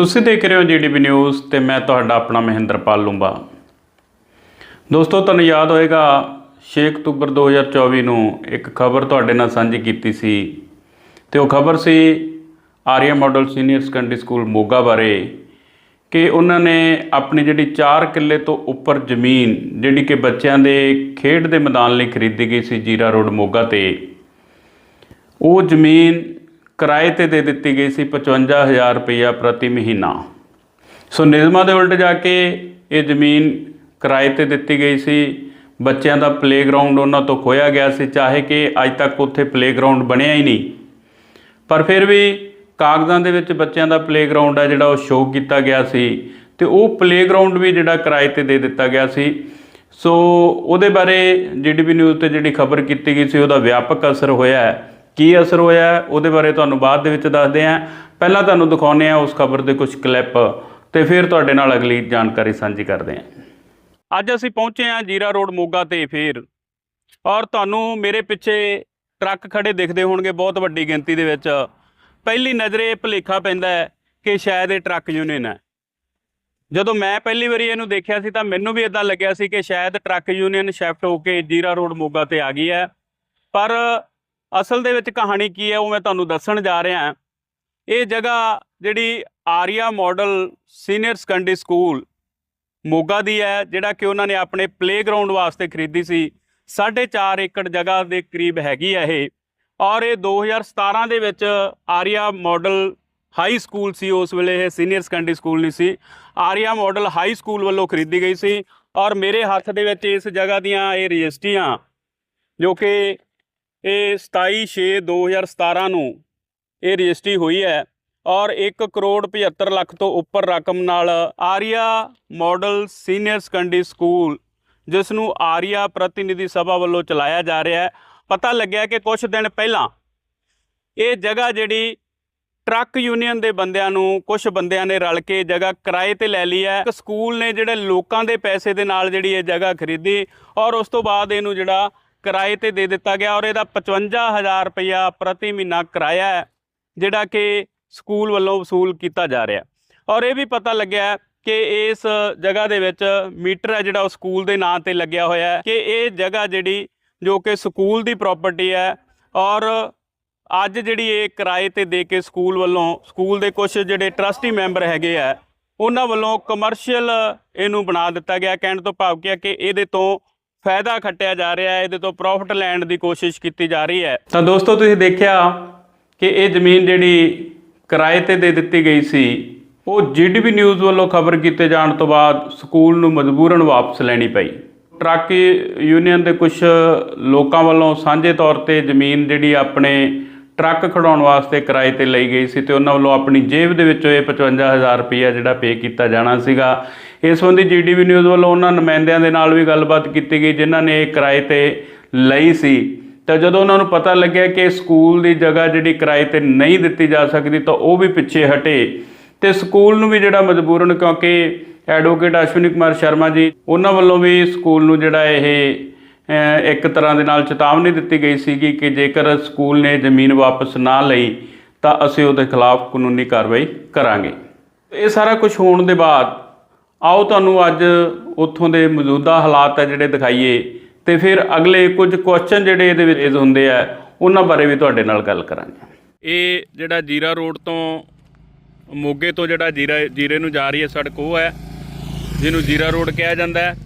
ਤੁਸੀਂ ਦੇਖ ਰਹੇ ਹੋ ਜੀਡੀਪੀ ਨਿਊਜ਼ ਤੇ ਮੈਂ ਤੁਹਾਡਾ ਆਪਣਾ ਮਹਿੰਦਰਪਾਲ ਲੂੰਬਾ। ਦੋਸਤੋ, ਤੁਹਾਨੂੰ ਯਾਦ ਹੋਏਗਾ 6 ਅਕਤੂਬਰ 2024 ਨੂੰ ਇੱਕ ਖਬਰ ਤੁਹਾਡੇ ਨਾਲ ਸਾਂਝੀ ਕੀਤੀ ਸੀ ਤੇ ਉਹ ਖਬਰ ਸੀ Arya model senior secondary school Moga ਬਾਰੇ ਕਿ ਉਹਨਾਂ ਨੇ ਆਪਣੀ ਜਿਹੜੀ 4 ਕਿੱਲੇ ਤੋਂ ਉੱਪਰ ਜ਼ਮੀਨ, ਜਿਹੜੀ ਕਿ ਬੱਚਿਆਂ ਦੇ ਖੇਡ ਦੇ ਮੈਦਾਨ ਲਈ ਖਰੀਦੀ ਗਈ ਸੀ ਜੀਰਾ ਰੋਡ ਮੋਗਾ ਤੇ, ਉਹ ਜ਼ਮੀਨ ਕਿਰਾਏ ਤੇ ਦੇ ਦਿੱਤੀ ਗਈ ਸੀ 55000 ਰੁਪਇਆ ਪ੍ਰਤੀ ਮਹੀਨਾ। ਸੋ ਨਿਯਮਾਂ ਦੇ ਉਲਟ ਜਾ ਕੇ ਇਹ ਜ਼ਮੀਨ ਕਿਰਾਏ ਤੇ ਦਿੱਤੀ ਗਈ ਸੀ। ਬੱਚਿਆਂ ਦਾ ਪਲੇਗਰਾਉਂਡ ਉਹਨਾਂ ਤੋਂ ਖੋਇਆ ਗਿਆ ਸੀ, ਚਾਹੇ ਕਿ ਅੱਜ ਤੱਕ ਉੱਥੇ ਪਲੇਗਰਾਉਂਡ ਬਣਿਆ ਹੀ ਨਹੀਂ। ਪਰ ਫਿਰ ਵੀ ਕਾਗਜ਼ਾਂ ਦੇ ਵਿੱਚ ਬੱਚਿਆਂ ਦਾ ਪਲੇਗਰਾਉਂਡ ਹੈ ਜਿਹੜਾ ਉਹ ਸ਼ੋਅ ਕੀਤਾ ਗਿਆ ਸੀ ਤੇ ਉਹ ਪਲੇਗਰਾਉਂਡ ਵੀ ਜਿਹੜਾ ਕਿਰਾਏ ਤੇ ਦੇ ਦਿੱਤਾ ਗਿਆ ਸੀ। ਸੋ ਉਹਦੇ ਬਾਰੇ ਜੀਡੀਪੀ ਨਿਊਜ਼ ਤੇ ਜਿਹੜੀ ਖਬਰ ਕੀਤੀ ਗਈ ਸੀ, ਉਹਦਾ ਵਿਆਪਕ ਅਸਰ ਹੋਇਆ ਹੈ। ਕੀ ਅਸਰ ਹੋਇਆ ਉਹਦੇ ਬਾਰੇ ਤੁਹਾਨੂੰ ਬਾਅਦ ਦੇ ਵਿੱਚ ਦੱਸਦੇ ਹਾਂ। ਪਹਿਲਾਂ ਤੁਹਾਨੂੰ ਦਿਖਾਉਂਦੇ ਹਾਂ ਉਸ ਖਬਰ ਦੇ ਕੁਝ ਕਲਿੱਪ ਤੇ ਫਿਰ ਤੁਹਾਡੇ ਨਾਲ ਅਗਲੀ ਜਾਣਕਾਰੀ ਸਾਂਝੀ ਕਰਦੇ ਹਾਂ। ਅੱਜ ਅਸੀਂ ਪਹੁੰਚੇ ਹਾਂ ਜੀਰਾ ਰੋਡ ਮੋਗਾ ਤੇ ਫਿਰ। ਔਰ ਤੁਹਾਨੂੰ ਮੇਰੇ ਪਿੱਛੇ ਟਰੱਕ ਖੜੇ ਦਿਖਦੇ ਹੋਣਗੇ ਬਹੁਤ ਵੱਡੀ ਗਿਣਤੀ ਦੇ ਵਿੱਚ। ਪਹਿਲੀ ਨਜ਼ਰੇ ਭੁਲੇਖਾ ਪੈਂਦਾ ਹੈ ਕਿ ਸ਼ਾਇਦ ਇਹ ਟਰੱਕ ਯੂਨੀਅਨ ਹੈ। ਜਦੋਂ ਮੈਂ ਪਹਿਲੀ ਵਾਰੀ ਇਹਨੂੰ ਦੇਖਿਆ ਸੀ ਤਾਂ ਮੈਨੂੰ ਵੀ ਇਦਾਂ ਲੱਗਿਆ ਸੀ ਕਿ ਸ਼ਾਇਦ ਟਰੱਕ ਯੂਨੀਅਨ ਸ਼ਿਫਟ ਹੋ ਕੇ ਜੀਰਾ ਰੋਡ ਮੋਗਾ ਤੇ ਆ ਗਈ ਹੈ। ਪਰ ਅਸਲ ਦੇ ਵਿੱਚ ਕਹਾਣੀ ਕੀ ਹੈ ਉਹ ਮੈਂ ਤੁਹਾਨੂੰ ਦੱਸਣ ਜਾ ਰਿਹਾ ਇਹ ਜਗ੍ਹਾ ਜਿਹੜੀ Arya model senior secondary school Moga ਦੀ ਹੈ, ਜਿਹੜਾ ਕਿ ਉਹਨਾਂ ਨੇ ਆਪਣੇ ਪਲੇਗਰਾਉਂਡ ਵਾਸਤੇ ਖਰੀਦੀ ਸੀ। 4.5 ਏਕੜ ਜਗ੍ਹਾ ਦੇ ਕਰੀਬ ਹੈਗੀ ਹੈ ਇਹ। ਔਰ ਇਹ 2017 ਦੇ ਵਿੱਚ ਆਰੀਆ ਮਾਡਲ ਹਾਈ ਸਕੂਲ ਸੀ, ਉਸ ਵੇਲੇ ਇਹ ਸੀਨੀਅਰ ਸੈਕੰਡਰੀ ਸਕੂਲ ਨਹੀਂ ਸੀ। ਆਰੀਆ ਮਾਡਲ ਹਾਈ ਸਕੂਲ ਵੱਲੋਂ ਖਰੀਦੀ ਗਈ ਸੀ। ਔਰ ਮੇਰੇ ਹੱਥ ਦੇ ਵਿੱਚ ਇਸ ਜਗ੍ਹਾ ਦੀਆਂ ਇਹ ਰਜਿਸਟਰੀਆਂ ਜੋ ਕਿ ਇਹ 27 6 2017 ਨੂੰ ਇਹ ਰਜਿਸਟਰੀ ਹੋਈ ਹੈ ਔਰ 1 ਕਰੋੜ 75 ਲੱਖ ਤੋਂ ਉੱਪਰ ਰਕਮ ਨਾਲ Arya model senior secondary school, ਜਿਸ ਨੂੰ ਆਰੀਆ ਪ੍ਰਤੀਨਿਧੀ ਸਭਾ ਵੱਲੋਂ ਚਲਾਇਆ ਜਾ ਰਿਹਾ ਹੈ। ਪਤਾ ਲੱਗਿਆ ਕਿ ਕੁਝ ਦਿਨ ਪਹਿਲਾਂ ਇਹ ਜਗ੍ਹਾ ਜਿਹੜੀ ਟਰੱਕ ਯੂਨੀਅਨ ਦੇ ਬੰਦਿਆਂ ਨੂੰ ਕੁਝ ਬੰਦਿਆਂ ਨੇ ਰਲ ਕੇ ਜਗ੍ਹਾ ਕਿਰਾਏ ਤੇ ਲੈ ਲਈ ਹੈ। ਇੱਕ ਸਕੂਲ ਨੇ ਜਿਹੜੇ ਲੋਕਾਂ ਦੇ ਪੈਸੇ ਦੇ ਨਾਲ ਜਿਹੜੀ ਇਹ ਜਗ੍ਹਾ ਖਰੀਦੀ ਔਰ ਉਸ ਤੋਂ ਬਾਅਦ ਇਹਨੂੰ ਜਿਹੜਾ ਕਿਰਾਏ ਤੇ ਦੇ ਦਿੱਤਾ ਗਿਆ ਔਰ ਇਹਦਾ 55000 ਰੁਪਇਆ ਪ੍ਰਤੀ ਮਹੀਨਾ ਕਿਰਾਇਆ ਹੈ, ਜਿਹੜਾ ਕਿ ਸਕੂਲ ਵੱਲੋਂ ਵਸੂਲ ਕੀਤਾ ਜਾ ਰਿਹਾ ਔਰ ਇਹ ਵੀ ਪਤਾ ਲੱਗਿਆ ਕਿ ਇਸ ਜਗ੍ਹਾ ਦੇ ਵਿੱਚ ਮੀਟਰ ਹੈ ਜਿਹੜਾ ਉਹ ਸਕੂਲ ਦੇ ਨਾਂ ਤੇ ਲੱਗਿਆ ਹੋਇਆ ਹੈ ਕਿ ਇਹ ਜਗ੍ਹਾ ਜਿਹੜੀ ਜੋ ਕਿ ਸਕੂਲ ਦੀ ਪ੍ਰਾਪਰਟੀ ਹੈ ਔਰ ਅੱਜ ਜਿਹੜੀ ਇਹ ਕਿਰਾਏ ਤੇ ਦੇ ਕੇ ਸਕੂਲ ਵੱਲੋਂ, ਸਕੂਲ ਦੇ ਕੁਝ ਜਿਹੜੇ ਟਰਸਟੀ ਮੈਂਬਰ ਹੈਗੇ ਆ, ਉਹਨਾਂ ਵੱਲੋਂ ਕਮਰਸ਼ੀਅਲ ਇਹਨੂੰ ਬਣਾ ਦਿੱਤਾ ਗਿਆ, ਕਹਿਣ ਤੋਂ ਭਾਵ ਕਿ ਇਹਦੇ ਤੋਂ ਫਾਇਦਾ ਖੱਟਿਆ ਜਾ ਰਿਹਾ ਹੈ, ਇਹਦੇ ਤੋਂ ਪ੍ਰੋਫਿਟ ਲੈਣ ਦੀ ਕੋਸ਼ਿਸ਼ ਕੀਤੀ ਜਾ ਰਹੀ ਹੈ। ਤਾਂ ਦੋਸਤੋ, ਤੁਸੀਂ ਦੇਖਿਆ ਕਿ ਇਹ ਜ਼ਮੀਨ ਜਿਹੜੀ ਕਿਰਾਏ ਤੇ ਦੇ ਦਿੱਤੀ ਗਈ ਸੀ, ਉਹ ਜੀਡੀਪੀ ਨਿਊਜ਼ ਵੱਲੋਂ ਖਬਰ ਕੀਤੇ ਜਾਣ ਤੋਂ ਬਾਅਦ ਸਕੂਲ ਨੂੰ ਮਜਬੂਰਨ ਵਾਪਸ ਲੈਣੀ ਪਈ। ਟਰੱਕ ਯੂਨੀਅਨ ਦੇ ਕੁਝ ਲੋਕਾਂ ਵੱਲੋਂ ਸਾਂਝੇ ਤੌਰ ਤੇ ਜ਼ਮੀਨ ਜਿਹੜੀ ਆਪਣੇ ਟਰੱਕ ਖੜਾਉਣ ਵਾਸਤੇ ਕਿਰਾਏ ਤੇ ਲਈ ਗਈ ਸੀ ਤੇ ਉਹਨਾਂ ਵੱਲੋਂ ਆਪਣੀ ਜੇਬ ਦੇ ਵਿੱਚੋਂ ਇਹ 55000 ਰੁਪਇਆ ਜਿਹੜਾ ਪੇ ਕੀਤਾ ਜਾਣਾ ਸੀਗਾ। ਇਸ ਸੰਬੰਧੀ ਜੀਡੀਪੀ ਨਿਊਜ਼ ਵੱਲੋਂ ਉਹਨਾਂ ਨੁਮਾਇੰਦਿਆਂ ਦੇ ਨਾਲ ਵੀ ਗੱਲਬਾਤ ਕੀਤੀ ਗਈ, ਜਿਨ੍ਹਾਂ ਨੇ ਇਹ ਕਿਰਾਏ ਤੇ ਲਈ ਸੀ। ਤਾਂ ਜਦੋਂ ਉਹਨਾਂ ਨੂੰ ਪਤਾ ਲੱਗਿਆ ਕਿ ਸਕੂਲ ਦੀ ਜਗ੍ਹਾ ਜਿਹੜੀ ਕਿਰਾਏ ਤੇ ਨਹੀਂ ਦਿੱਤੀ ਜਾ ਸਕਦੀ, ਤਾਂ ਉਹ ਵੀ ਪਿੱਛੇ ਹਟੇ। ਤੇ ਸਕੂਲ ਨੂੰ ਵੀ ਜਿਹੜਾ ਮਜਬੂਰਨ, ਕਿਉਂਕਿ ਐਡਵੋਕੇਟ ਅਸ਼ਵਨੀ ਕੁਮਾਰ ਸ਼ਰਮਾ ਜੀ, ਉਹਨਾਂ ਵੱਲੋਂ ਵੀ ਸਕੂਲ ਨੂੰ ਜਿਹੜਾ ਇਹ ਇੱਕ ਤਰ੍ਹਾਂ ਦੇ ਨਾਲ ਚੇਤਾਵਨੀ ਦਿੱਤੀ ਗਈ ਸੀਗੀ ਕਿ ਜੇਕਰ ਸਕੂਲ ਨੇ ਜ਼ਮੀਨ ਵਾਪਸ ਨਾ ਲਈ, ਤਾਂ ਅਸੀਂ ਉਹਦੇ ਖਿਲਾਫ ਕਾਨੂੰਨੀ ਕਾਰਵਾਈ ਕਰਾਂਗੇ। ਇਹ ਸਾਰਾ ਕੁਝ ਹੋਣ ਦੇ ਬਾਅਦ, ਆਓ ਤੁਹਾਨੂੰ ਅੱਜ ਉੱਥੋਂ ਦੇ ਮੌਜੂਦਾ ਹਾਲਾਤ ਹੈ ਜਿਹੜੇ ਦਿਖਾਈਏ, ਤੇ ਫਿਰ ਅਗਲੇ ਕੁਝ ਕੁਐਸਚਨ ਜਿਹੜੇ ਇਹਦੇ ਵਿੱਚ raise ਹੁੰਦੇ ਆ, ਉਹਨਾਂ ਬਾਰੇ ਵੀ ਤੁਹਾਡੇ ਨਾਲ ਗੱਲ ਕਰਾਂਗੇ। ਇਹ ਜਿਹੜਾ ਜੀਰਾ ਰੋਡ ਤੋਂ ਮੋਗੇ ਤੋਂ ਜਿਹੜਾ ਜੀਰਾ, ਜੀਰੇ ਨੂੰ ਜਾ ਰਹੀ ਹੈ ਸੜਕ, ਉਹ ਹੈ, ਜਿਹਨੂੰ ਜੀਰਾ ਰੋਡ ਕਿਹਾ ਜਾਂਦਾ ਹੈ।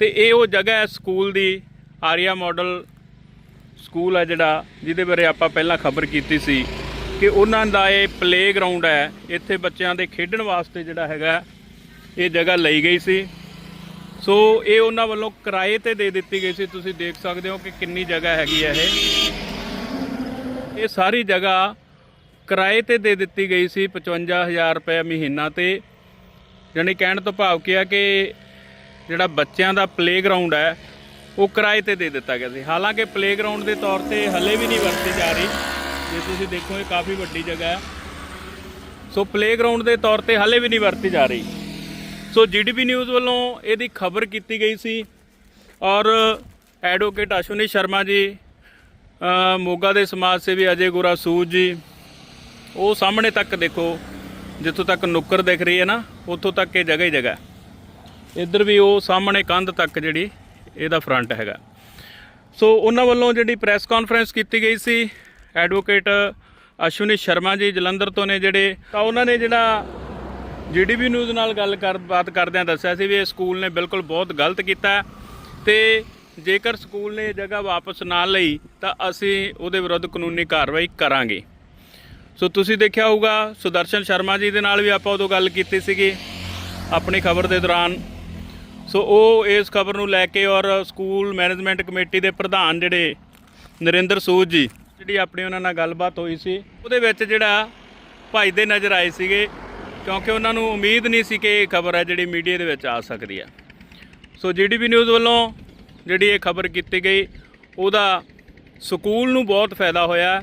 ਤੇ ਇਹ ਉਹ ਜਗ੍ਹਾ ਹੈ ਸਕੂਲ ਦੀ ਆਰੀਆ ਮਾਡਲ ਸਕੂਲ ਹੈ ਜਿਹੜਾ, ਜਿਹਦੇ ਬਾਰੇ ਆਪਾਂ ਪਹਿਲਾਂ ਖਬਰ ਕੀਤੀ ਸੀ ਕਿ ਉਹਨਾਂ ਦਾ ਇਹ ਪਲੇਗਰਾਉਂਡ ਹੈ। ਇੱਥੇ ਬੱਚਿਆਂ ਦੇ ਖੇਡਣ ਵਾਸਤੇ ਜਿਹੜਾ ਹੈਗਾ, ਇਹ ਜਗ੍ਹਾ ਲਈ ਗਈ ਸੀ। ਸੋ ਇਹ ਉਹਨਾਂ ਵੱਲੋਂ ਕਿਰਾਏ ਤੇ ਦੇ ਦਿੱਤੀ ਗਈ ਸੀ। ਤੁਸੀਂ ਦੇਖ ਸਕਦੇ ਹੋ ਕਿ ਕਿੰਨੀ ਜਗ੍ਹਾ ਹੈਗੀ ਹੈ ਇਹ। ਇਹ ਸਾਰੀ ਜਗ੍ਹਾ ਕਿਰਾਏ ਤੇ ਦੇ ਦਿੱਤੀ ਗਈ ਸੀ 55000 ਰੁਪਏ ਮਹੀਨਾ ਤੇ। ਜਾਣੀ ਕਹਿਣ ਤੋਂ ਭਾਵ ਕੀ ਹੈ ਕਿ ਜਿਹੜਾ ਬੱਚਿਆਂ ਦਾ ਪਲੇਗਰਾਉਂਡ ਹੈ ਉਹ ਕਿਰਾਏ ਤੇ ਦੇ ਦਿੱਤਾ ਗਿਆ ਸੀ। ਹਾਲਾਂਕਿ ਪਲੇਗਰਾਉਂਡ ਦੇ ਤੌਰ ਤੇ ਹਲੇ ਵੀ ਨਹੀਂ ਵਰਤੀ ਜਾ ਰਹੀ। ਜੇ ਤੁਸੀਂ ਦੇਖੋ, ਇਹ ਕਾਫੀ ਵੱਡੀ ਜਗ੍ਹਾ ਹੈ। ਸੋ ਪਲੇਗਰਾਉਂਡ ਦੇ ਤੌਰ ਤੇ ਹਲੇ ਵੀ ਨਹੀਂ ਵਰਤੀ ਜਾ ਰਹੀ। ਸੋ ਜੀਡੀਪੀ ਨਿਊਜ਼ ਵੱਲੋਂ ਇਹਦੀ ਖਬਰ ਕੀਤੀ ਗਈ ਸੀ। ਔਰ ਐਡਵੋਕੇਟ ਅਸ਼ਵਨੀ ਸ਼ਰਮਾ ਜੀ ਮੋਗਾ ਦੇ ਸਮਾਜ ਸੇਵੀ ਅਜੇ ਗੋਰਾ ਸੂਦ ਜੀ, ਉਹ ਸਾਹਮਣੇ ਤੱਕ ਦੇਖੋ, ਜਿੱਥੋਂ ਤੱਕ ਨੁੱਕਰ ਦਿਖ ਰਹੀ ਹੈ ਨਾ, ਉੱਥੋਂ ਤੱਕ ਇਹ ਜਗ੍ਹਾ ਹੀ ਜਗ੍ਹਾ ਇੱਧਰ ਵੀ ਉਹ ਸਾਹਮਣੇ ਕੰਧ ਤੱਕ ਜਿਹੜੀ ਇਹਦਾ ਫਰੰਟ ਹੈਗਾ। ਸੋ ਉਹਨਾਂ ਵੱਲੋਂ ਜਿਹੜੀ ਪ੍ਰੈਸ ਕਾਨਫਰੰਸ ਕੀਤੀ ਗਈ ਸੀ ਐਡਵੋਕੇਟ ਅਸ਼ਵਨੀ ਸ਼ਰਮਾ ਜੀ, ਜਲੰਧਰ ਤੋਂ ਨੇ ਜਿਹੜੇ, ਤਾਂ ਉਹਨਾਂ ਨੇ ਜਿਹੜਾ ਜੀਡੀਪੀ ਨਿਊਜ਼ ਨਾਲ ਗੱਲ ਕਰ, ਬਾਤ ਕਰਦਿਆਂ ਦੱਸਿਆ ਸੀ ਵੀ ਇਹ ਸਕੂਲ ਨੇ ਬਿਲਕੁਲ ਬਹੁਤ ਗਲਤ ਕੀਤਾ ਹੈ ਤੇ ਜੇਕਰ ਸਕੂਲ ਨੇ ਇਹ ਜਗ੍ਹਾ ਵਾਪਸ ਨਾ ਲਈ, ਤਾਂ ਅਸੀਂ ਉਹਦੇ ਵਿਰੁੱਧ ਕਾਨੂੰਨੀ ਕਾਰਵਾਈ ਕਰਾਂਗੇ। ਸੋ ਤੁਸੀਂ ਦੇਖਿਆ ਹੋਊਗਾ, ਸੁਦਰਸ਼ਨ ਸ਼ਰਮਾ ਜੀ ਦੇ ਨਾਲ ਵੀ ਆਪਾਂ ਉਦੋਂ ਗੱਲ ਕੀਤੀ ਸੀਗੀ। ਆਪਣੀ ਖਬਰ ਦੇ ਦੌਰਾਨ ਸੋ ਉਹ ਇਸ ਖਬਰ ਨੂੰ ਲੈ ਕੇ ਔਰ ਸਕੂਲ ਮੈਨੇਜਮੈਂਟ ਕਮੇਟੀ ਦੇ ਪ੍ਰਧਾਨ ਜਿਹੜੇ ਨਰਿੰਦਰ ਸੂਦ ਜੀ, ਜਿਹੜੀ ਆਪਣੀ ਉਹਨਾਂ ਨਾਲ ਗੱਲਬਾਤ ਹੋਈ ਸੀ, ਉਹਦੇ ਵਿੱਚ ਜਿਹੜਾ ਭਜਦੇ ਨਜ਼ਰ ਆਏ ਸੀਗੇ, ਕਿਉਂਕਿ ਉਹਨਾਂ ਨੂੰ ਉਮੀਦ ਨਹੀਂ ਸੀ ਕਿ ਇਹ ਖਬਰ ਹੈ ਜਿਹੜੀ ਮੀਡੀਆ ਦੇ ਵਿੱਚ ਆ ਸਕਦੀ ਹੈ। ਸੋ ਜੀਡੀਪੀ ਨਿਊਜ਼ ਵੱਲੋਂ ਜਿਹੜੀ ਇਹ ਖਬਰ ਕੀਤੀ ਗਈ, ਉਹਦਾ ਸਕੂਲ ਨੂੰ ਬਹੁਤ ਫਾਇਦਾ ਹੋਇਆ,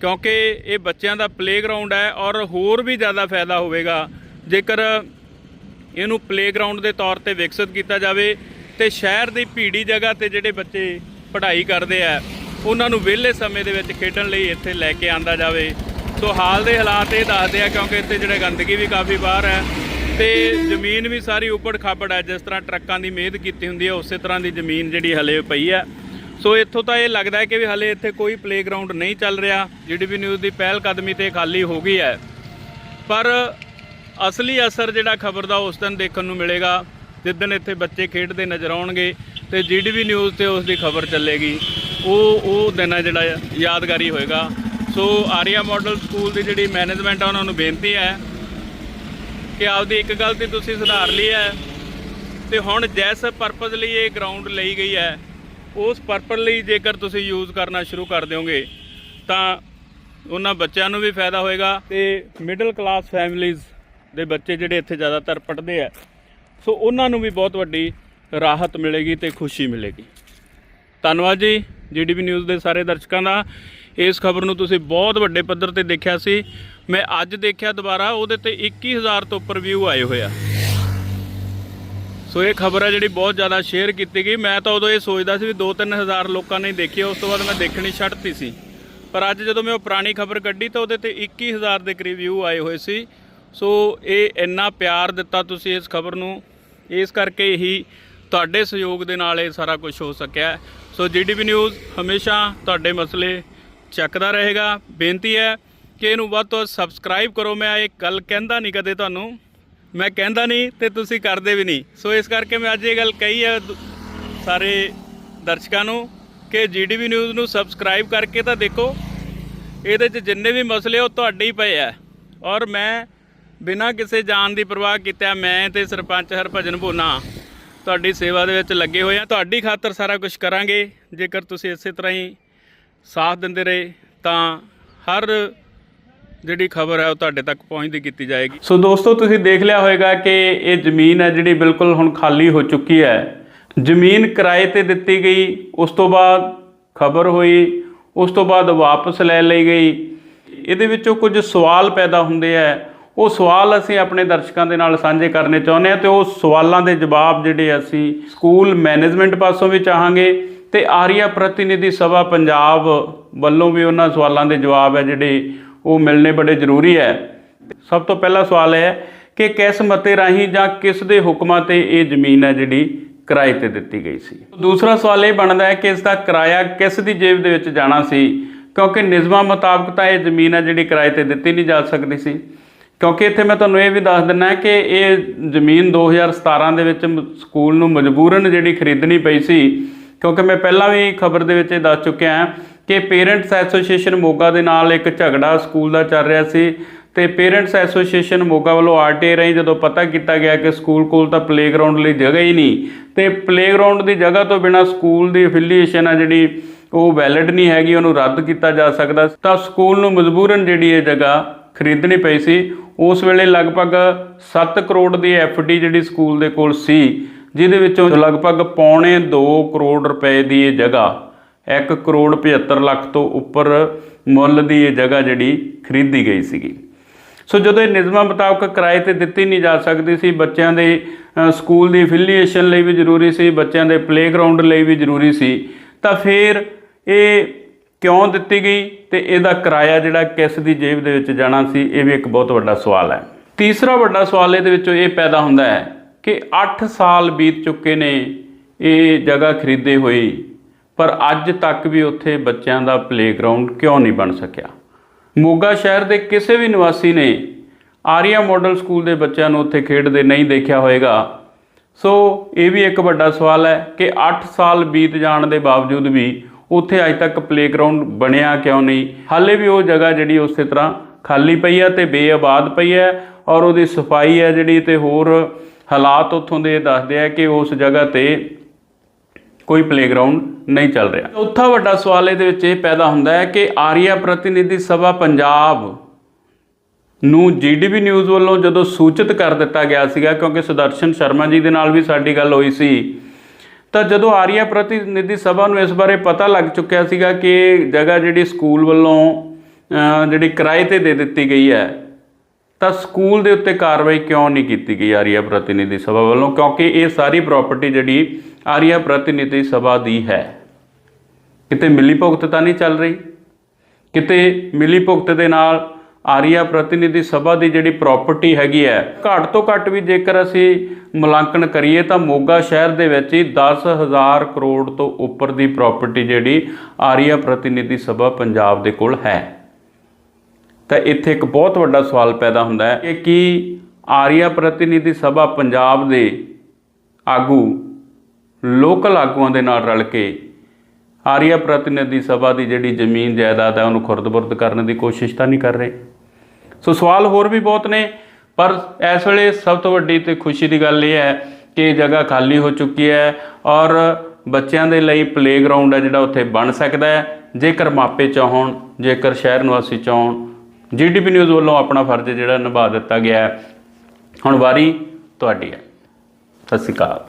ਕਿਉਂਕਿ ਇਹ ਬੱਚਿਆਂ ਦਾ ਪਲੇਗਰਾਉਂਡ ਹੈ ਔਰ ਹੋਰ ਵੀ ਜ਼ਿਆਦਾ ਫਾਇਦਾ ਹੋਵੇਗਾ। ਜੇਕਰ ਇਹਨੂੰ ਪਲੇਗਰਾਉਂਡ ਦੇ ਤੌਰ ਤੇ ਵਿਕਸਿਤ ਕੀਤਾ ਜਾਵੇ ਤੇ ਸ਼ਹਿਰ ਦੀ ਭੀੜੀ ਜਗ੍ਹਾ ਤੇ ਜਿਹੜੇ ਬੱਚੇ ਪੜ੍ਹਾਈ ਕਰਦੇ ਆ, ਉਹਨਾਂ ਨੂੰ ਵਿਹਲੇ ਸਮੇਂ ਦੇ ਵਿੱਚ ਖੇਡਣ ਲਈ ਇੱਥੇ ਲੈ ਕੇ ਆਂਦਾ ਜਾਵੇ। ਸੋ ਹਾਲ ਦੇ ਹਾਲਾਤ ਇਹ ਦੱਸਦੇ ਆ ਕਿਉਂਕਿ ਇੱਥੇ ਜਿਹੜਾ ਗੰਦਗੀ ਵੀ ਕਾਫੀ ਬਾਹਰ ਹੈ ਤੇ ਜ਼ਮੀਨ ਵੀ ਸਾਰੀ ਉੱਪੜ ਖਾਪੜ ਹੈ, ਜਿਸ ਤਰ੍ਹਾਂ ਟਰੱਕਾਂ ਦੀ ਮਿਹਨਤ ਕੀਤੀ ਹੁੰਦੀ ਹੈ, ਉਸੇ ਤਰ੍ਹਾਂ ਦੀ ਜ਼ਮੀਨ ਜਿਹੜੀ ਹਲੇ ਪਈ ਹੈ। ਸੋ ਇੱਥੋਂ ਤਾਂ ਇਹ ਲੱਗਦਾ ਹੈ ਕਿ ਵੀ ਹਲੇ ਇੱਥੇ ਕੋਈ ਪਲੇਗਰਾਉਂਡ ਨਹੀਂ ਚੱਲ ਰਿਹਾ ਜੀਡੀਪੀ ਨਿਊਜ਼ ਦੀ ਪਹਿਲ ਕਦਮੀ ਤੇ ਖਾਲੀ ਹੋ ਗਈ ਹੈ। ਪਰ ਅਸਲੀ ਅਸਰ ਜਿਹੜਾ ਖਬਰ ਦਾ ਉਸ ਦਿਨ ਦੇਖਣ ਨੂੰ ਮਿਲੇਗਾ ਜਿੱਦਣ ਇੱਥੇ ਬੱਚੇ ਖੇਡਦੇ ਨਜ਼ਰ ਆਉਣਗੇ ਤੇ ਜੀਡੀਪੀ ਨਿਊਜ਼ ਤੇ ਉਸ ਦੀ ਖਬਰ ਚੱਲੇਗੀ। ਉਹ ਉਹ ਦਿਨ ਹੈ ਜਿਹੜਾ ਯਾਦਗਾਰੀ ਹੋਏਗਾ। ਸੋ ਆਰੀਆ ਮਾਡਲ ਸਕੂਲ ਦੀ ਜਿਹੜੀ ਮੈਨੇਜਮੈਂਟ ਆ, ਉਹਨਾਂ ਨੂੰ ਬੇਨਤੀ ਹੈ ਕਿ ਆਪਦੀ ਇੱਕ ਗੱਲ 'ਤੇ ਤੁਸੀਂ ਸੁਧਾਰ ਲਈ ਹੈ ਤੇ ਹੁਣ ਜਿਸ ਪਰਪਸ ਲਈ ਇਹ ਗਰਾਊਂਡ ਲਈ ਗਈ ਹੈ, ਉਸ ਪਰਪਸ ਲਈ ਜੇਕਰ ਤੁਸੀਂ ਯੂਜ਼ ਕਰਨਾ ਸ਼ੁਰੂ ਕਰ ਦਿਓਗੇ, ਤਾਂ ਉਹਨਾਂ ਬੱਚਿਆਂ ਨੂੰ ਵੀ ਫਾਇਦਾ ਹੋਏਗਾ ਤੇ ਮਿਡਲ ਕਲਾਸ ਫੈਮਿਲੀਜ਼ ਦੇ ਬੱਚੇ ਜਿਹੜੇ ਇੱਥੇ ਜ਼ਿਆਦਾਤਰ ਪੜ੍ਹਦੇ ਆ, ਸੋ ਉਹਨਾਂ ਨੂੰ ਵੀ ਬਹੁਤ ਵੱਡੀ ਰਾਹਤ ਮਿਲੇਗੀ ਤੇ ਖੁਸ਼ੀ ਮਿਲੇਗੀ। ਧੰਨਵਾਦ ਜੀ, ਜੀਡੀਪੀ ਨਿਊਜ਼ ਦੇ ਸਾਰੇ ਦਰਸ਼ਕਾਂ ਦਾ। ਇਸ ਖਬਰ ਨੂੰ ਤੁਸੀਂ ਬਹੁਤ ਵੱਡੇ ਪੱਧਰ ਤੇ ਦੇਖਿਆ ਸੀ। ਮੈਂ ਅੱਜ ਦੇਖਿਆ ਦੁਬਾਰਾ, ਉਹਦੇ ਤੇ 21000 ਤੋਂ ਉੱਪਰ ਵਿਊ ਆਏ ਹੋਏ ਆ। ਸੋ ਇਹ ਖਬਰ ਹੈ ਜਿਹੜੀ ਬਹੁਤ ਜ਼ਿਆਦਾ ਸ਼ੇਅਰ ਕੀਤੀ ਗਈ। ਮੈਂ ਤਾਂ ਉਦੋਂ ਇਹ ਸੋਚਦਾ ਸੀ ਵੀ 2-3000 ਲੋਕਾਂ ਨੇ ਦੇਖੀ ਉਸ ਤੋਂ ਬਾਅਦ ਮੈਂ ਦੇਖਣੀ ਛੱਡਤੀ ਸੀ। ਪਰ ਅੱਜ ਜਦੋਂ ਮੈਂ ਉਹ ਪੁਰਾਣੀ ਖਬਰ ਕੱਢੀ ਤਾਂ ਉਹਦੇ ਤੇ 21000 ਦੇ ਕਰੀਬ ਵਿਊ ਆਏ ਹੋਏ ਸੀ। ਸੋ ਇਹ ਇੰਨਾ ਪਿਆਰ ਦਿੱਤਾ ਤੁਸੀਂ ਇਸ ਖਬਰ ਨੂੰ। ਇਸ ਕਰਕੇ ਹੀ ਤੁਹਾਡੇ ਸਹਿਯੋਗ ਦੇ ਨਾਲ ਇਹ ਸਾਰਾ ਕੁਝ ਹੋ ਸਕਿਆ ਹੈ। ਸੋ ਜੀਡੀਪੀ ਨਿਊਜ਼ ਹਮੇਸ਼ਾ ਤੁਹਾਡੇ ਮਸਲੇ ਚੱਕਦਾ ਰਹੇਗਾ। ਬੇਨਤੀ ਹੈ ਕਿ ਇਹਨੂੰ ਵੱਧ ਤੋਂ ਵੱਧ ਸਬਸਕ੍ਰਾਈਬ ਕਰੋ। ਮੈਂ ਇਹ ਗੱਲ ਕਹਿੰਦਾ ਨਹੀਂ ਕਦੇ ਤੁਹਾਨੂੰ। ਮੈਂ ਕਹਿੰਦਾ ਨਹੀਂ ਤੇ ਤੁਸੀਂ ਕਰਦੇ ਵੀ ਨਹੀਂ। ਸੋ ਇਸ ਕਰਕੇ ਮੈਂ ਅੱਜ ਇਹ ਗੱਲ ਕਹੀ ਹੈ ਸਾਰੇ ਦਰਸ਼ਕਾਂ ਨੂੰ ਕਿ ਜੀਡੀਪੀ ਨਿਊਜ਼ ਨੂੰ ਸਬਸਕ੍ਰਾਈਬ ਕਰਕੇ ਤਾਂ ਦੇਖੋ। ਇਹਦੇ 'ਚ ਜਿੰਨੇ ਵੀ ਮਸਲੇ ਉਹ ਤੁਹਾਡੇ ਹੀ ਪਏ ਆ। ਔਰ ਮੈਂ ਬਿਨਾਂ ਕਿਸੇ ਜਾਨ ਦੀ ਪਰਵਾਹ ਕੀਤਾ ਮੈਂ ਤੇ ਸਰਪੰਚ ਹਰਭਜਨ ਭੋਨਾ ਤੁਹਾਡੀ ਸੇਵਾ ਦੇ ਵਿੱਚ ਲੱਗੇ ਹੋਏ ਆ ਤੁਹਾਡੀ ਖਾਤਰ ਸਾਰਾ ਕੁਝ ਕਰਾਂਗੇ। ਜੇਕਰ ਤੁਸੀਂ ਇਸੇ ਤਰ੍ਹਾਂ ਹੀ ਸਾਥ ਦਿੰਦੇ ਰਹੇ, ਤਾਂ ਹਰ ਜਿਹੜੀ ਖਬਰ ਹੈ ਉਹ ਤੁਹਾਡੇ ਤੱਕ ਪਹੁੰਚਦੀ ਕੀਤੀ ਜਾਏਗੀ। ਸੋ ਦੋਸਤੋ, ਤੁਸੀਂ ਦੇਖ ਲਿਆ ਹੋਵੇਗਾ ਕਿ ਇਹ ਜ਼ਮੀਨ ਹੈ ਜਿਹੜੀ ਬਿਲਕੁਲ ਹੁਣ ਖਾਲੀ ਹੋ ਚੁੱਕੀ ਹੈ। ਜ਼ਮੀਨ ਕਿਰਾਏ ਤੇ ਦਿੱਤੀ ਗਈ, ਉਸ ਤੋਂ ਬਾਅਦ ਖਬਰ ਹੋਈ, ਉਸ ਤੋਂ ਬਾਅਦ ਵਾਪਸ ਲੈ ਲਈ ਗਈ। ਇਹਦੇ ਵਿੱਚੋਂ ਕੁਝ ਸਵਾਲ ਪੈਦਾ ਹੁੰਦੇ ਆ ਉਹ ਸਵਾਲ ਅਸੀਂ ਆਪਣੇ ਦਰਸ਼ਕਾਂ ਦੇ ਨਾਲ ਸਾਂਝੇ ਕਰਨੇ ਚਾਹੁੰਦੇ ਆ ਤੇ ਉਹ ਸਵਾਲਾਂ ਦੇ ਜਵਾਬ ਜਿਹੜੇ ਅਸੀਂ ਸਕੂਲ ਮੈਨੇਜਮੈਂਟ ਪਾਸੋਂ ਵੀ ਚਾਹਾਂਗੇ ਤੇ ਆਰੀਆ ਪ੍ਰਤੀਨਿਧੀ ਸਭਾ ਪੰਜਾਬ ਵੱਲੋਂ ਵੀ ਉਹਨਾਂ ਸਵਾਲਾਂ ਦੇ ਜਵਾਬ ਹੈ ਜਿਹੜੇ ਉਹ ਮਿਲਣੇ ਬੜੇ ਜ਼ਰੂਰੀ ਹੈ। ਸਭ ਤੋਂ ਪਹਿਲਾ ਸਵਾਲ ਹੈ ਕਿ ਕਿਸ ਮਤੇ ਰਾਹੀਂ ਜਾਂ ਕਿਸ ਦੇ ਹੁਕਮਾਂ ਤੇ ਇਹ ਜ਼ਮੀਨ ਹੈ ਜਿਹੜੀ ਕਿਰਾਏ ਤੇ ਦਿੱਤੀ ਗਈ ਸੀ? ਦੂਸਰਾ ਸਵਾਲ ਇਹ ਬਣਦਾ ਹੈ ਕਿ ਇਸ ਦਾ ਕਿਰਾਇਆ ਕਿਸ ਦੀ ਜੇਬ ਦੇ ਵਿੱਚ ਜਾਣਾ ਸੀ? ਕਿਉਂਕਿ ਨਿਯਮਾਂ ਮੁਤਾਬਕ ਤਾਂ ਇਹ ਜ਼ਮੀਨ ਹੈ ਜਿਹੜੀ ਕਿਰਾਏ ਤੇ ਦਿੱਤੀ ਨਹੀਂ ਜਾ ਸਕਦੀ ਸੀ। ਕਿਉਂਕਿ ਇੱਥੇ ਮੈਂ ਤੁਹਾਨੂੰ ਇਹ ਵੀ ਦੱਸ ਦਿੰਨਾ ਕਿ ਇਹ ਜ਼ਮੀਨ 2017 ਦੇ ਵਿੱਚ ਮ- ਸਕੂਲ ਨੂੰ ਮਜਬੂਰਨ ਜਿਹੜੀ ਖਰੀਦਣੀ ਪਈ ਸੀ, ਕਿਉਂਕਿ ਮੈਂ ਪਹਿਲਾਂ ਵੀ ਖਬਰ ਦੇ ਵਿੱਚ ਇਹ ਦੱਸ ਚੁੱਕਿਆ ਹਾਂ ਕਿ ਪੇਰੈਂਟਸ ਐਸੋਸੀਏਸ਼ਨ ਮੋਗਾ ਦੇ ਨਾਲ ਇੱਕ ਝਗੜਾ ਸਕੂਲ ਦਾ ਚੱਲ ਰਿਹਾ ਸੀ ਤੇ ਪੇਰੈਂਟਸ ਐਸੋਸੀਏਸ਼ਨ ਮੋਗਾ ਵੱਲੋਂ ਆਰਟੀਆਈ ਰਾਹੀਂ ਜਦੋਂ ਪਤਾ ਕੀਤਾ ਗਿਆ ਕਿ ਸਕੂਲ ਕੋਲ ਤਾਂ ਪਲੇਗਰਾਉਂਡ ਲਈ ਜਗ੍ਹਾ ਹੀ ਨਹੀਂ, ਤੇ ਪਲੇਗਰਾਉਂਡ ਦੀ ਜਗ੍ਹਾ ਤੋਂ ਬਿਨਾ ਸਕੂਲ ਦੀ ਅਫੀਲੀਏਸ਼ਨ ਆ ਜਿਹੜੀ ਉਹ ਵੈਲਿਡ ਨਹੀਂ ਹੈਗੀ, ਉਹਨੂੰ ਰੱਦ ਕੀਤਾ ਜਾ ਸਕਦਾ ਤਾਂ ਸਕੂਲ ਨੂੰ ਮਜਬੂਰਨ ਜਿਹੜੀ ਇਹ ਜਗ੍ਹਾ ਖਰੀਦਣੀ ਪਈ ਸੀ। ਉਸ ਵੇਲੇ ਲਗਭਗ 7 ਕਰੋੜ ਦੀ ਡੀ ਜਿਹੜੀ ਸਕੂਲ ਦੇ ਕੋਲ ਸੀ, ਜਿਹਦੇ ਵਿੱਚੋਂ ਲਗਭਗ ਪੌਣੇ 2 ਕਰੋੜ ਰੁਪਏ ਦੀ ਇਹ ਜਗ੍ਹਾ 1 ਕਰੋੜ 75 ਲੱਖ ਤੋਂ ਉੱਪਰ ਮੁੱਲ ਦੀ ਇਹ ਜਗ੍ਹਾ ਜਿਹੜੀ ਖਰੀਦੀ ਗਈ ਸੀਗੀ। ਸੋ ਜਦੋਂ ਇਹ ਨਿਯਮਾਂ ਮੁਤਾਬਕ ਕਿਰਾਏ ਤੇ ਦਿੱਤੀ ਨਹੀਂ ਜਾ ਸਕਦੀ ਸੀ, ਬੱਚਿਆਂ ਦੇ ਸਕੂਲ ਦੀ ਐਫੀਲੀਏਸ਼ਨ ਲਈ ਵੀ ਜ਼ਰੂਰੀ ਸੀ, ਬੱਚਿਆਂ ਦੇ ਪਲੇਗਰਾਉਂਡ ਲਈ ਵੀ ਜ਼ਰੂਰੀ ਸੀ, ਤਾਂ ਫਿਰ ਇਹ ਕਿਉਂ ਦਿੱਤੀ ਗਈ ਤੇ ਇਹਦਾ ਕਿਰਾਇਆ ਜਿਹੜਾ ਕਿਸ ਦੀ ਜੇਬ ਦੇ ਵਿੱਚ ਜਾਣਾ ਸੀ, ਇਹ ਵੀ ਇੱਕ ਬਹੁਤ ਵੱਡਾ ਸਵਾਲ ਹੈ। ਤੀਸਰਾ ਵੱਡਾ ਸਵਾਲ ਇਹਦੇ ਵਿੱਚੋਂ ਇਹ ਪੈਦਾ ਹੁੰਦਾ ਹੈ ਕਿ 8 ਸਾਲ ਬੀਤ ਚੁੱਕੇ ਨੇ, ਇਹ ਜਗ੍ਹਾ ਖਰੀਦੇ ਹੋਈ ਪਰ ਅੱਜ ਤੱਕ ਵੀ ਉੱਥੇ ਬੱਚਿਆਂ ਦਾ ਪਲੇਗਰਾਉਂਡ ਕਿਉਂ ਨਹੀਂ ਬਣ ਸਕਿਆ? ਮੋਗਾ ਸ਼ਹਿਰ ਦੇ ਕਿਸੇ ਵੀ ਨਿਵਾਸੀ ਨੇ ਆਰੀਆ ਮਾਡਲ ਸਕੂਲ ਦੇ ਬੱਚਿਆਂ ਨੂੰ ਉੱਥੇ ਖੇਡਦੇ ਨਹੀਂ ਦੇਖਿਆ ਹੋਵੇਗਾ ਸੋ ਇਹ ਵੀ ਇੱਕ ਵੱਡਾ ਸਵਾਲ ਹੈ ਕਿ 8 ਸਾਲ ਬੀਤ ਜਾਣ ਦੇ ਬਾਵਜੂਦ ਵੀ ਉੱਥੇ ਅਜੇ ਤੱਕ ਪਲੇਗਰਾਉਂਡ ਬਣਿਆ ਕਿਉਂ ਨਹੀਂ? ਹਾਲੇ ਵੀ ਉਹ ਜਗ੍ਹਾ ਜਿਹੜੀ ਉਸੇ ਤਰ੍ਹਾਂ ਖਾਲੀ ਪਈ ਹੈ ਤੇ ਬੇਆਬਾਦ ਪਈ ਹੈ ਔਰ ਉਹਦੀ ਸਫ਼ਾਈ ਹੈ ਜਿਹੜੀ ਤੇ ਹੋਰ ਹਾਲਾਤ ਉੱਥੋਂ ਦੇ ਦੱਸਦੇ ਆ ਕਿ ਉਸ ਜਗ੍ਹਾ ਤੇ ਕੋਈ ਪਲੇਗਰਾਉਂਡ ਨਹੀਂ ਚੱਲ ਰਿਹਾ। ਚੌਥਾ ਵੱਡਾ ਸਵਾਲ ਇਹਦੇ ਵਿੱਚ ਇਹ ਪੈਦਾ ਹੁੰਦਾ ਹੈ ਕਿ ਆਰੀਆ ਪ੍ਰਤੀਨਿਧੀ ਸਭਾ ਪੰਜਾਬ ਨੂੰ ਜੀਡੀਪੀ ਨਿਊਜ਼ ਵੱਲੋਂ ਜਦੋਂ ਸੂਚਿਤ ਕਰ ਦਿੱਤਾ ਗਿਆ ਸੀਗਾ ਕਿਉਂਕਿ ਸੁਦਰਸ਼ਨ ਸ਼ਰਮਾ ਜੀ ਦੇ ਨਾਲ ਵੀ ਸਾਡੀ ਗੱਲ ਹੋਈ ਸੀ ਤਾਂ ਜਦੋਂ ਆਰੀਆ ਪ੍ਰਤੀਨਿਧੀ ਸਭਾ ਨੂੰ ਇਸ ਬਾਰੇ ਪਤਾ ਲੱਗ ਚੁੱਕਿਆ ਸੀਗਾ ਕਿ ਜਗ੍ਹਾ ਜਿਹੜੀ ਸਕੂਲ ਵੱਲੋਂ ਜਿਹੜੀ ਕਿਰਾਏ ਤੇ ਦੇ ਦਿੱਤੀ ਗਈ ਹੈ, ਤਾਂ ਸਕੂਲ ਦੇ ਉੱਤੇ ਕਾਰਵਾਈ ਕਿਉਂ ਨਹੀਂ ਕੀਤੀ ਗਈ ਆਰੀਆ ਪ੍ਰਤੀਨਿਧੀ ਸਭਾ ਵੱਲੋਂ? ਕਿਉਂਕਿ ਇਹ ਸਾਰੀ ਪ੍ਰਾਪਰਟੀ ਜਿਹੜੀ ਆਰੀਆ ਪ੍ਰਤੀਨਿਧੀ ਸਭਾ ਦੀ ਹੈ। ਕਿਤੇ ਮਿਲੀ ਭੁਗਤ ਤਾਂ ਨਹੀਂ ਚੱਲ ਰਹੀ? ਕਿਤੇ ਮਿਲੀ ਭੁਗਤ ਦੇ ਨਾਲ ਆਰੀਆ ਪ੍ਰਤੀਨਿਧੀ ਸਭਾ ਦੀ ਜਿਹੜੀ ਪ੍ਰਾਪਰਟੀ ਹੈਗੀ ਹੈ, ਘੱਟ ਤੋਂ ਘੱਟ ਵੀ ਜੇਕਰ ਅਸੀਂ ਮੁਲਾਂਕਣ ਕਰੀਏ ਤਾਂ ਮੋਗਾ ਸ਼ਹਿਰ ਦੇ ਵਿੱਚ ਹੀ 10000 ਕਰੋੜ ਤੋਂ ਉੱਪਰ ਦੀ ਪ੍ਰਾਪਰਟੀ ਜਿਹੜੀ ਆਰੀਆ ਪ੍ਰਤੀਨਿਧੀ ਸਭਾ ਪੰਜਾਬ ਦੇ ਕੋਲ ਹੈ। ਤਾਂ ਇੱਥੇ ਇੱਕ ਬਹੁਤ ਵੱਡਾ ਸਵਾਲ ਪੈਦਾ ਹੁੰਦਾ ਹੈ ਕਿ ਕੀ ਆਰੀਆ ਪ੍ਰਤੀਨਿਧੀ ਸਭਾ ਪੰਜਾਬ ਦੇ ਆਗੂ ਲੋਕਲ ਆਗੂਆਂ ਦੇ ਨਾਲ ਰਲ ਕੇ ਆਰੀਆ ਪ੍ਰਤੀਨਿਧੀ ਸਭਾ ਦੀ ਜਿਹੜੀ ਜ਼ਮੀਨ ਜਾਇਦਾਦ ਹੈ, ਉਹਨੂੰ ਖੁਰਦ-ਬੁਰਦ ਕਰਨ ਦੀ ਕੋਸ਼ਿਸ਼ ਤਾਂ ਨਹੀਂ ਕਰ ਰਹੇ? ਸੋ ਸਵਾਲ ਹੋਰ ਵੀ ਬਹੁਤ ਨੇ, ਪਰ ਇਸ ਵੇਲੇ ਸਭ ਤੋਂ ਵੱਡੀ ਤੇ ਖੁਸ਼ੀ ਦੀ ਗੱਲ ਇਹ ਹੈ ਕਿ ਜਗ੍ਹਾ ਖਾਲੀ ਹੋ ਚੁੱਕੀ ਹੈ ਔਰ ਬੱਚਿਆਂ ਦੇ ਲਈ ਪਲੇਗਰਾਉਂਡ ਹੈ ਜਿਹੜਾ ਉੱਥੇ ਬਣ ਸਕਦਾ ਹੈ। ਜੇਕਰ ਮਾਪੇ ਚਾਹਣ, ਜੇਕਰ ਸ਼ਹਿਰ ਨਿਵਾਸੀ ਚਾਹਣ ਜੀਡੀਪੀ ਨਿਊਜ਼ ਵੱਲੋਂ ਆਪਣਾ ਫਰਜ਼ ਜਿਹੜਾ ਨਿਭਾ ਦਿੱਤਾ ਗਿਆ ਹੈ। ਹੁਣ ਵਾਰੀ ਤੁਹਾਡੀ ਹੈ। ਸਤਿ ਸ਼੍ਰੀ ਅਕਾਲ।